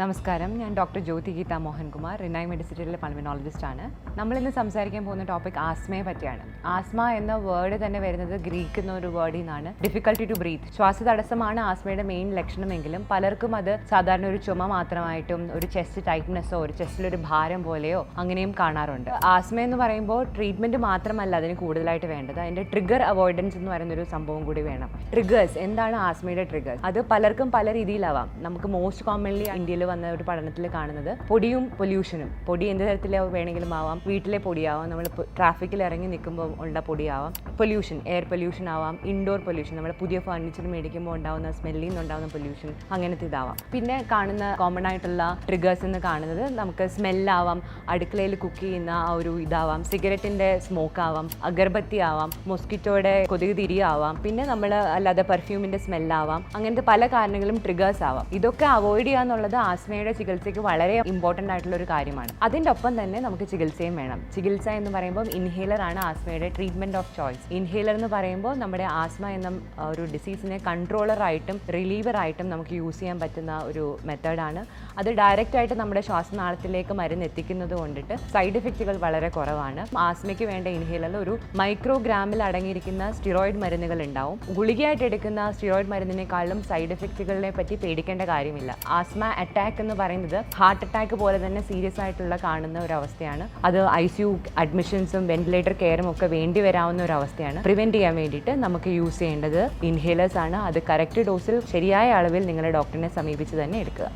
നമസ്കാരം. ഞാൻ ഡോക്ടർ ജ്യോതി ഗീത മോഹൻകുമാർ റിനായ് മെഡിസിറ്റിയിലെ പൾമിനോളജിസ്റ്റ് ആണ്. നമ്മൾ ഇന്ന് സംസാരിക്കാൻ പോകുന്ന ടോപ്പിക് ആസ്മയെ പറ്റിയാണ്. ആസ്മ എന്ന വേർഡ് തന്നെ വരുന്നത് ഗ്രീക്ക് എന്ന ഒരു വേർഡിൽ നിന്നാണ് ഡിഫിക്കൽട്ടി ടു ബ്രീത്ത് ശ്വാസ തടസ്സമാണ് ആസ്മയുടെ മെയിൻ ലക്ഷണമെങ്കിലും പലർക്കും അത് സാധാരണ ഒരു ചുമ മാത്രമായിട്ടും ഒരു ചെസ്റ്റ് ടൈറ്റ്നെസ്സോ ഒരു ചെസ്റ്റിലൊരു ഭാരം പോലെയോ അങ്ങനെയും കാണാറുണ്ട്. ആസ്മ എന്ന് പറയുമ്പോൾ ട്രീറ്റ്മെന്റ് മാത്രമല്ല അതിന് കൂടുതലായിട്ട് വേണ്ടത്. അതിന്റെ ട്രിഗർ അവോയ്ഡൻസ് എന്ന് പറയുന്ന ഒരു സംഭവം കൂടി വേണം. ട്രിഗേഴ്സ് എന്താണ് ആസ്മയുടെ ട്രിഗേഴ്സ് അത് പലർക്കും പല രീതിയിലാവാം. നമുക്ക് മോസ്റ്റ് കോമൺലി ഇന്ത്യയിൽ വന്ന ഒരു പഠനത്തിൽ കാണുന്നത്. പൊടിയും പൊല്യൂഷനും. പൊടി എന്ത് തരത്തിൽ വേണമെങ്കിലും ആവാം. വീട്ടിലെ പൊടിയാവാം. നമ്മൾ ട്രാഫിക്കിൽ ഇറങ്ങി നിൽക്കുമ്പോൾ ഉള്ള പൊടിയാവാം. പൊല്യൂഷൻ എയർ പൊല്യൂഷൻ ആവാം. ഇൻഡോർ പൊല്യൂഷൻ നമ്മൾ പുതിയ ഫർണിച്ചർ മേടിക്കുമ്പോൾ ഉണ്ടാവുന്ന സ്മെല്ലിൽ നിന്നുണ്ടാവുന്ന പൊല്യൂഷൻ അങ്ങനത്തെ ഇതാവാം. പിന്നെ കാണുന്ന കോമൺ ആയിട്ടുള്ള ട്രിഗേഴ്സ് എന്ന് കാണുന്നത് നമുക്ക് സ്മെല്ലാവാം അടുക്കളയിൽ കുക്ക് ചെയ്യുന്ന ആ ഒരു ഇതാവാം. സിഗരറ്റിന്റെ സ്മോക്ക് ആവാം. അഗർബത്തി ആവാം. മൊസ്കിറ്റോയുടെ കൊതുക് തിരി ആവാം. പിന്നെ നമ്മൾ അല്ലാതെ പെർഫ്യൂമിന്റെ സ്മെല്ലാവാം അങ്ങനത്തെ പല കാരണങ്ങളും ട്രിഗേഴ്സ് ആവാം. ഇതൊക്കെ അവോയ്ഡ് ചെയ്യുക എന്നുള്ളത് ആസ്മയുടെ ചികിത്സയ്ക്ക് വളരെ ഇമ്പോർട്ടന്റ് ആയിട്ടുള്ള ഒരു കാര്യമാണ്. അതിന്റെ ഒപ്പം തന്നെ നമുക്ക് ചികിത്സയും വേണം. ചികിത്സ എന്ന് പറയുമ്പോൾ ഇൻഹേലർ ആണ് ആസ്മയുടെ ട്രീറ്റ്മെന്റ് ഓഫ് ചോയ്സ് ഇൻഹേലർ എന്ന് പറയുമ്പോൾ നമ്മുടെ ആസ്മ എന്ന ഒരു ഡിസീസിനെ കൺട്രോളറായിട്ടും റിലീവറായിട്ടും നമുക്ക് യൂസ് ചെയ്യാൻ പറ്റുന്ന ഒരു മെത്തേഡാണ് അത് ഡയറക്റ്റ് ആയിട്ട് നമ്മുടെ ശ്വാസനാളത്തിലേക്ക് മരുന്ന് എത്തിക്കുന്നത് കൊണ്ടിട്ട് സൈഡ് ഇഫക്റ്റുകൾ വളരെ കുറവാണ്. ആസ്മയ്ക്ക് വേണ്ട ഇൻഹേലറിൽ ഒരു മൈക്രോഗ്രാമിൽ അടങ്ങിയിരിക്കുന്ന സ്റ്റിറോയിഡ് മരുന്നുകൾ ഉണ്ടാവും. ഗുളികയായിട്ട് എടുക്കുന്ന സ്റ്റിറോയിഡ് മരുന്നിനേക്കാളും സൈഡ് ഇഫക്റ്റുകളെ പറ്റി പേടിക്കേണ്ട കാര്യമില്ല. ആസ്മ അറ്റാക്ക് എന്ന് പറയുന്നത് ഹാർട്ട് അറ്റാക്ക് പോലെ തന്നെ സീരിയസ് ആയിട്ടുള്ള കാണുന്ന ഒരു അവസ്ഥയാണ് അത് ഐ സി യു അഡ്മിഷൻസും വെന്റിലേറ്റർ കെയറും ഒക്കെ വേണ്ടി വരാവുന്ന ഒരു അവസ്ഥയാണ് പ്രിവെന്റ് ചെയ്യാൻ വേണ്ടിയിട്ട് നമുക്ക് യൂസ് ചെയ്യേണ്ടത് ഇൻഹേലേഴ്സ് ആണ്. അത് കറക്റ്റ് ഡോസിൽ ശരിയായ അളവിൽ നിങ്ങളുടെ ഡോക്ടറിനെ സമീപിച്ച് തന്നെ എടുക്കുക.